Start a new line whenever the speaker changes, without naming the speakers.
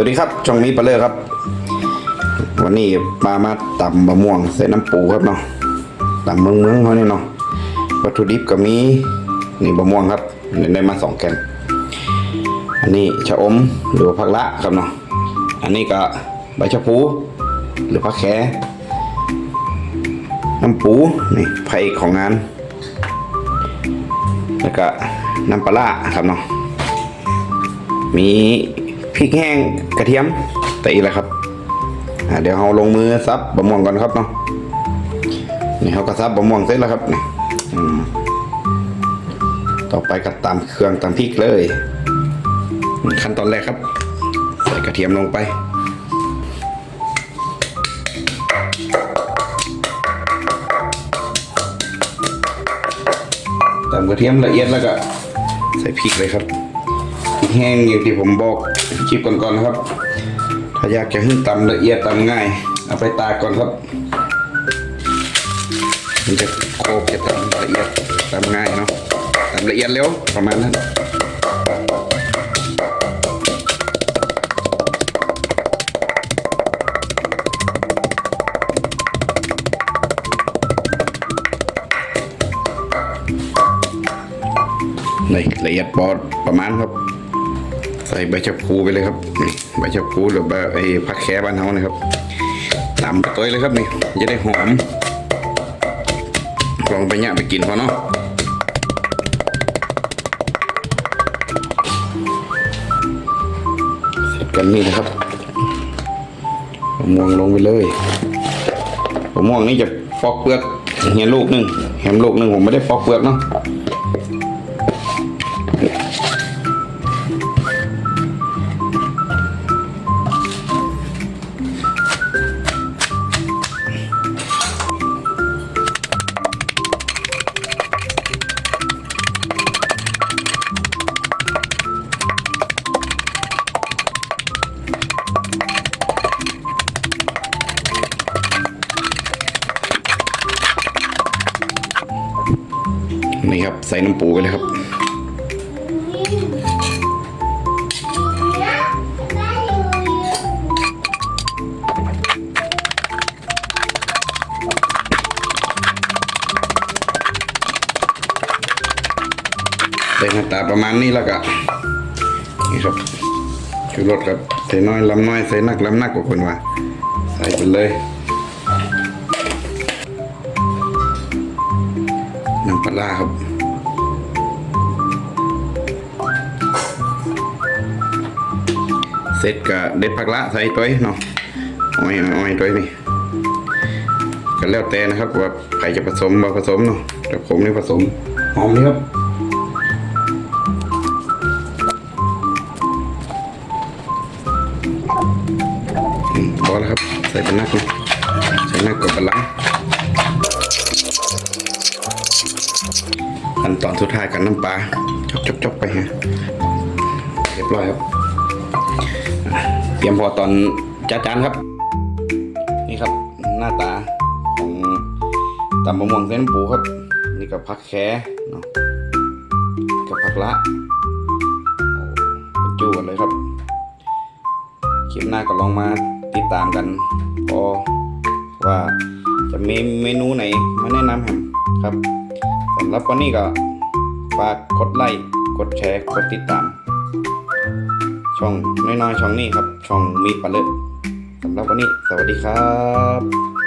วัสดีครับจองมีปลาเลอร์ครับ วันนี้มามาตำบะม่วงใส่น้ำปูครับเนาะตำเมืองเมืองเขาเนี่ยเนาะวัตถุดิบก็มีนี่บะม่วงครับได้มาสองแกนอันนี้ชะอมหรือผักละครับเนาะอันนี้ก็ใบชะพูหรือผักแคน้ำปูนี่ไผ่ของงาน แล้วก็น้ำปลาร้าครับเนาะมี พริกแห้งกระเทียมแต่อีกแล้วครับเดี๋ยวเราลงมือซับบะม่วงก่อนครับเนาะนี่เขาก็ซับบะม่วงเสร็จแล้วครับนี่ต่อไปก็ตามเครื่องตามพริกเลยขั้นตอนแรกครับ ใส่กระเทียมลงไปตามกระเทียมละเอียดแล้วก็ ใส่พริกเลยครับพริกแห้งอย่างที่ผมบอก คลิปก่อนๆนะครับ ถ้าอยากจะให้ตำละเอียดตำง่าย เอาไปตากก่อนครับ มันจะโคกจะตำละเอียดตำง่ายเนาะตำละเอียดเร็วประมาณนั้นนี่ละเอียดปอดประมาณครับ ใส่ใบชะพูไปเลยครับนี่ใบชะพูหรือใบไอ้ผักแคบ้านเฮานะครับตำตัวเลยครับนี่จะได้หอมลองไปเนี่ยไปกินพอเนาะเสร็จกันนี่นะครับมะม่วงลงไปเลยมะม่วงนี่จะปอกเปลือกเห็นลูกหนึ่งเห็นลูกหนึ่งผมไม่ได้ปอกเปลือกเนาะ นี่ครับใส่น้ำปูไปเลยครับได้หน้าตาประมาณนี้แล้วก็นี่ครับชูรสครับใส่น้อยลำน้อยใส่นักลำนักกว่าคนว่าใส่ไปเลย น้ำปลาร้าครับ เสร็จก็เด็ดผักละใส่ตัวเนาะอ้อยอ้ตัวนี่ก็แล้วแต่นะครับว่าใครจะผสมมาผสมเนาะแต่ผมนี่ผสมหอมนี่ครับอืมพอแล้วครับ ใส่เป็นนักนะใตอนสุดท้ายกับน้ำปลาจบจบจบไปฮะเรียบร้อยครับเตรียมพอตอนจัดจานครับ นี่ครับหน้าตาของตำมะม่วงเส้นปูครับ นี่กับผักแคเนาะกับผักละโอ้จูกันเลยครับคลิปหน้าก็ลองมาติดตามกันพอว่าจะมีเมนูไหนมาแนะนำครับ สำหรับวันนี้ก็ฝากกดไลค์กดแชร์กดติดตาม ช่องน้อยๆช่องนี้ครับ ช่องมีปลาเลิศสำหรับวันนี้ สวัสดีครับ